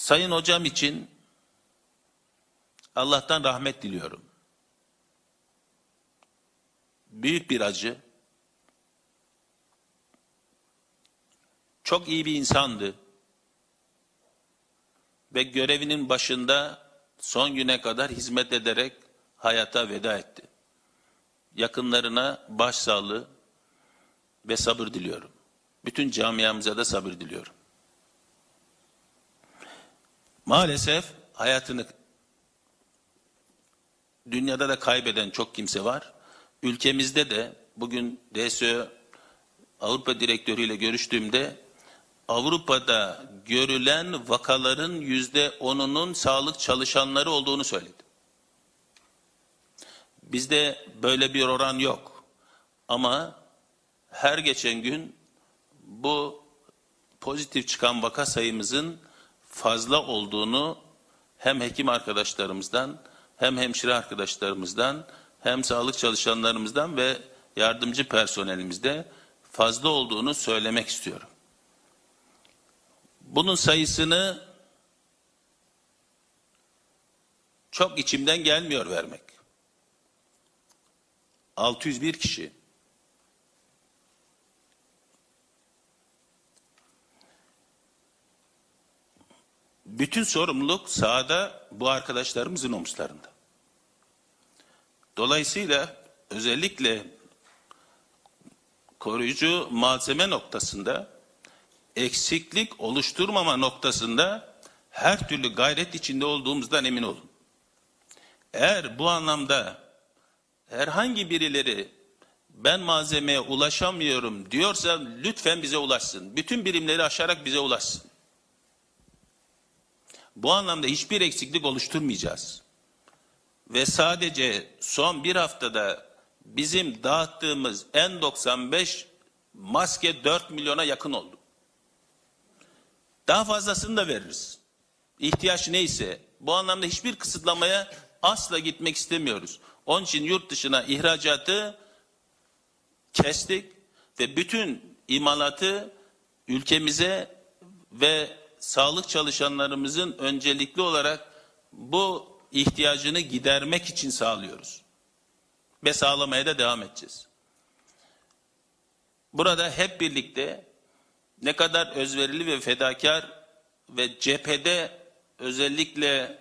Sayın hocam için Allah'tan rahmet diliyorum. Büyük bir acı. Çok iyi bir insandı. Ve görevinin başında son güne kadar hizmet ederek hayata veda etti. Yakınlarına başsağlığı ve sabır diliyorum. Bütün camiamıza da sabır diliyorum. Maalesef hayatını dünyada da kaybeden çok kimse var. Ülkemizde de bugün DSÖ Avrupa Direktörü ile görüştüğümde Avrupa'da görülen vakaların yüzde onunun sağlık çalışanları olduğunu söyledi. Bizde böyle bir oran yok. Ama her geçen gün bu pozitif çıkan vaka sayımızın fazla olduğunu hem hekim arkadaşlarımızdan hem hemşire arkadaşlarımızdan hem sağlık çalışanlarımızdan ve yardımcı personelimizde fazla olduğunu söylemek istiyorum. Bunun sayısını çok içimden gelmiyor vermek. 601 kişi. Bütün sorumluluk sahada bu arkadaşlarımızın omuzlarında. Dolayısıyla özellikle koruyucu malzeme noktasında eksiklik oluşturmama noktasında her türlü gayret içinde olduğumuzdan emin olun. Eğer bu anlamda herhangi birileri ben malzemeye ulaşamıyorum diyorsa lütfen bize ulaşsın. Bütün birimleri aşarak bize ulaşsın. Bu anlamda hiçbir eksiklik oluşturmayacağız. Ve sadece son bir haftada bizim dağıttığımız N95 maske 4 milyona yakın oldu. Daha fazlasını da veririz. İhtiyaç neyse bu anlamda hiçbir kısıtlamaya asla gitmek istemiyoruz. Onun için yurt dışına ihracatı kestik ve bütün imalatı ülkemize ve sağlık çalışanlarımızın öncelikli olarak bu ihtiyacını gidermek için sağlıyoruz. Ve sağlamaya da devam edeceğiz. Burada hep birlikte ne kadar özverili ve fedakar ve cephede özellikle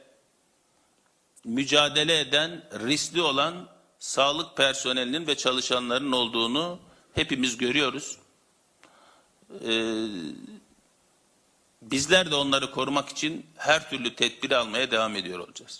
mücadele eden, riskli olan sağlık personelinin ve çalışanların olduğunu hepimiz görüyoruz. Ee, bizler de onları korumak için her türlü tedbiri almaya devam ediyor olacağız.